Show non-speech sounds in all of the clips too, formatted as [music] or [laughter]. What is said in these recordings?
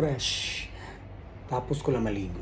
fresh. Tapos ko lang maligo.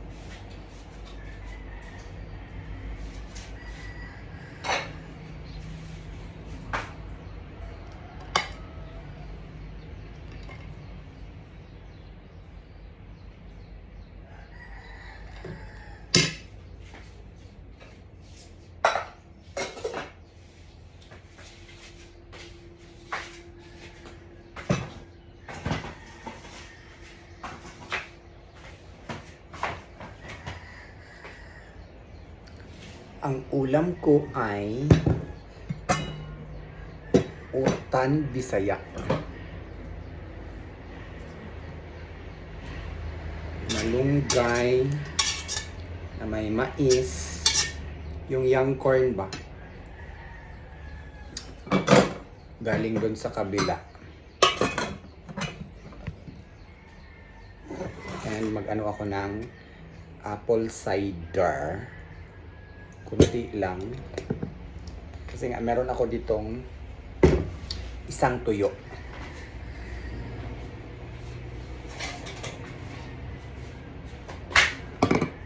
Ang ulam ko ay utan bisaya. Malunggay na may mais. Yung young corn ba? Galing doon sa kabila. And mag-ano ako ng apple cider kunti lang. Kasi nga, meron ako ditong isang tuyo.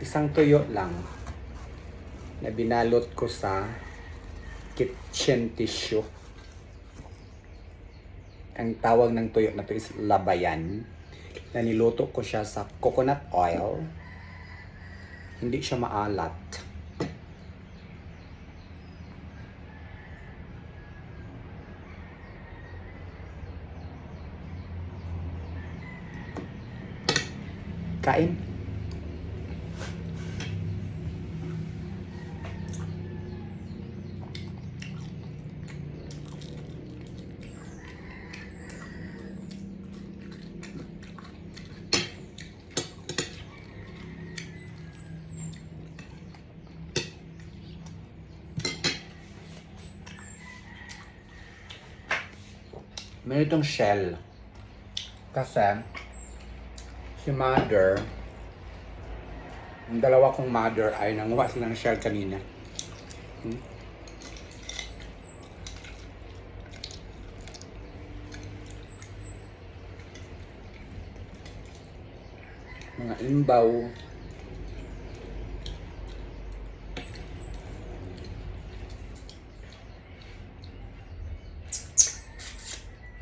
Isang tuyo lang na binalot ko sa kitchen tissue. Ang tawag ng tuyo na to is labayan. Na niluto ko siya sa coconut oil. Hindi siya maalat. Kain. Meron itong shell. Kasi, si mother, ang dalawa kong mother ay nanguha sila ng shell kanina. Hmm? Mga imbaw.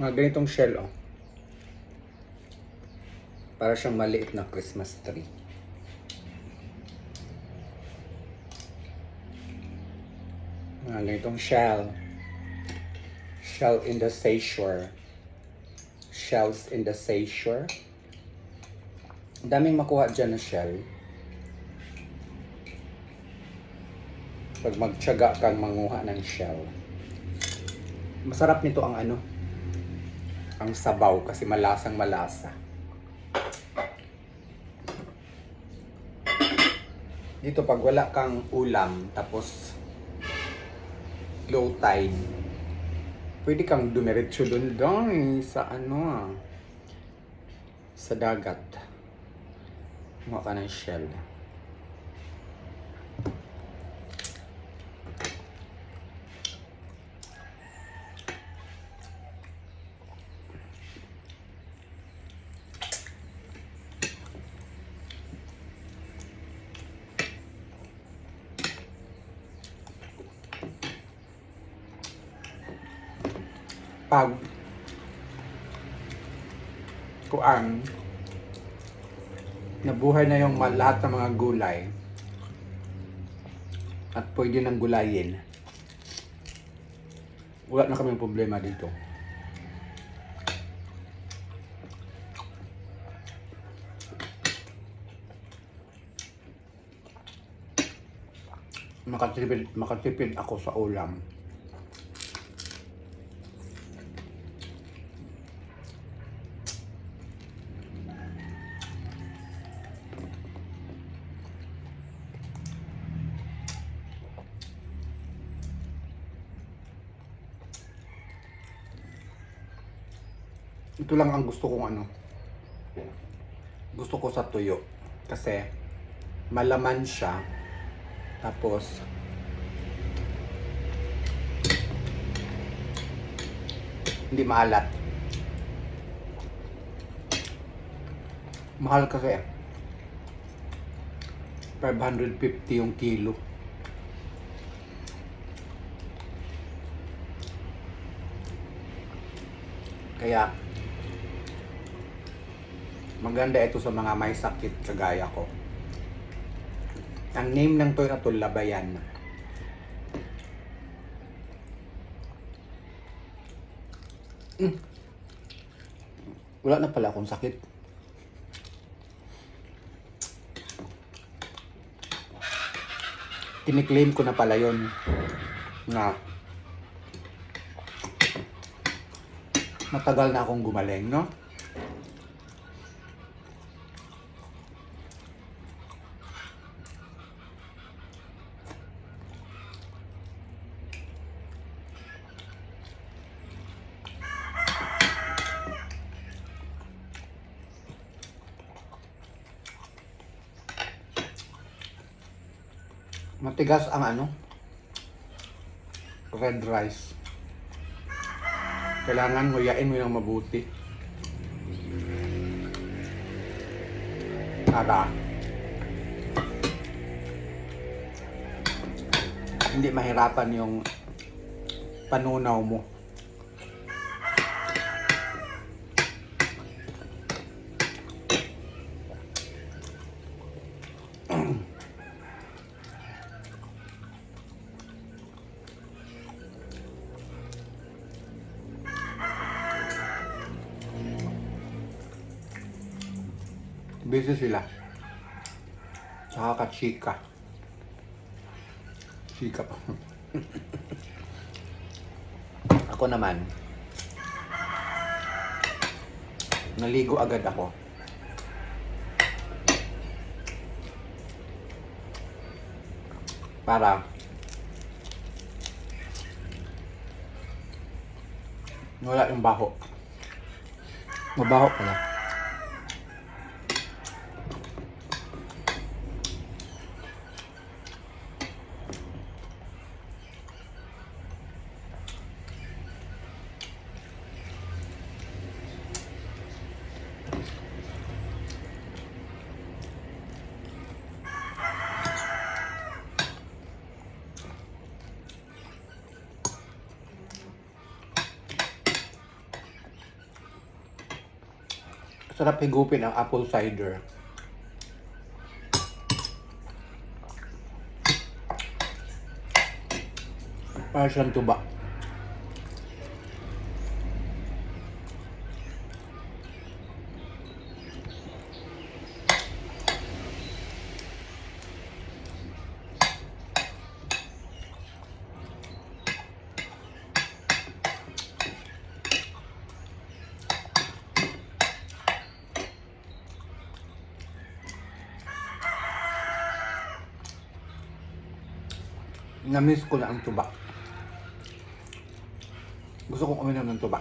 Mga ganitong shell, oh. Para siyang maliit na Christmas tree. Mga ganitong shell. Shell in the seashore. Shells in the seashore. Daming makuha dyan na shell. Pag magtyaga kang manguha ng shell. Masarap nito ang ano, ang sabaw kasi malasang malasa. Dito pag wala kang ulam tapos low tide, pwede kang dumiretso doon doon sa ano ah, sa dagat. Kumuha ka ng shell. Pag kuan nabuhay na yung lahat ng mga gulay at pwede nang gulayin. Wala na kaming problema dito. Makatipid, makatipid ako sa ulam ito lang ang gusto kong ano gusto ko sa tuyo kasi malaman siya tapos hindi maalat Mahal kasi. 550 yung kilo. Kaya, maganda ito sa mga may sakit kagaya ko. Ang name ng to ito, Labayan. Mm. Wala na pala akong sakit. Kiniklaim ko na pala yon na matagal na akong gumaling, no? Matigas ang ano? Red rice. Kailangan nguyain mo ng mabuti. Para hindi mahirapan yung panunaw mo. Busy sila. Tsaka ka-chika. Chika pa. [laughs] ako naman, naligo agad ako. Para wala yung baho. Mabaho pala. Sarap higupin ang apple cider. Para siyang tuba. Na-miss ko na ang tuba. Gusto kong uminom ng tuba.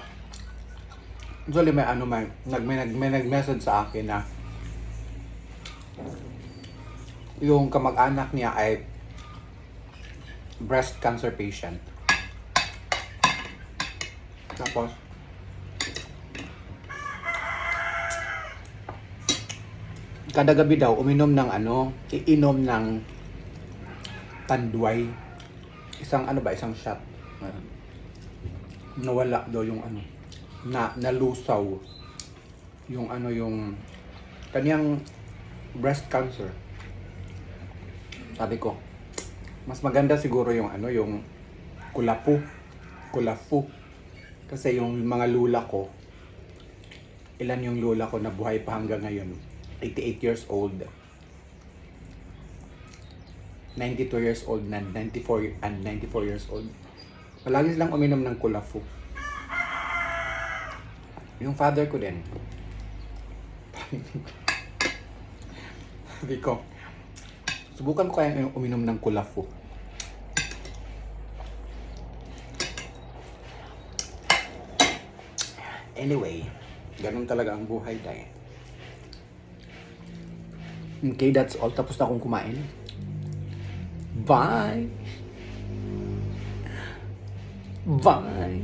Actually, may ano may, nag, may, nag, may nag-message sa akin na yung kamag-anak niya ay breast cancer patient. Tapos, kada gabi daw, uminom ng ano, iinom ng tanduay. Isang ano ba, isang shot. Nawala daw yung ano, na nalusaw yung ano yung kaniyang breast cancer. Sabi ko, mas maganda siguro yung ano yung kulapu. Kulafu. Kasi yung mga lula ko, ilan yung lula ko na buhay pa hanggang ngayon? 88 years old. 92 years old na 94 and 94 years old. Palagi silang uminom ng kulafu. Yung father ko din. [laughs] Sabi ko, subukan ko kaya uminom ng kulafu. Anyway, ganun talaga ang buhay dahil. Okay, that's all. Tapos na akong kumain. Bye! Bye!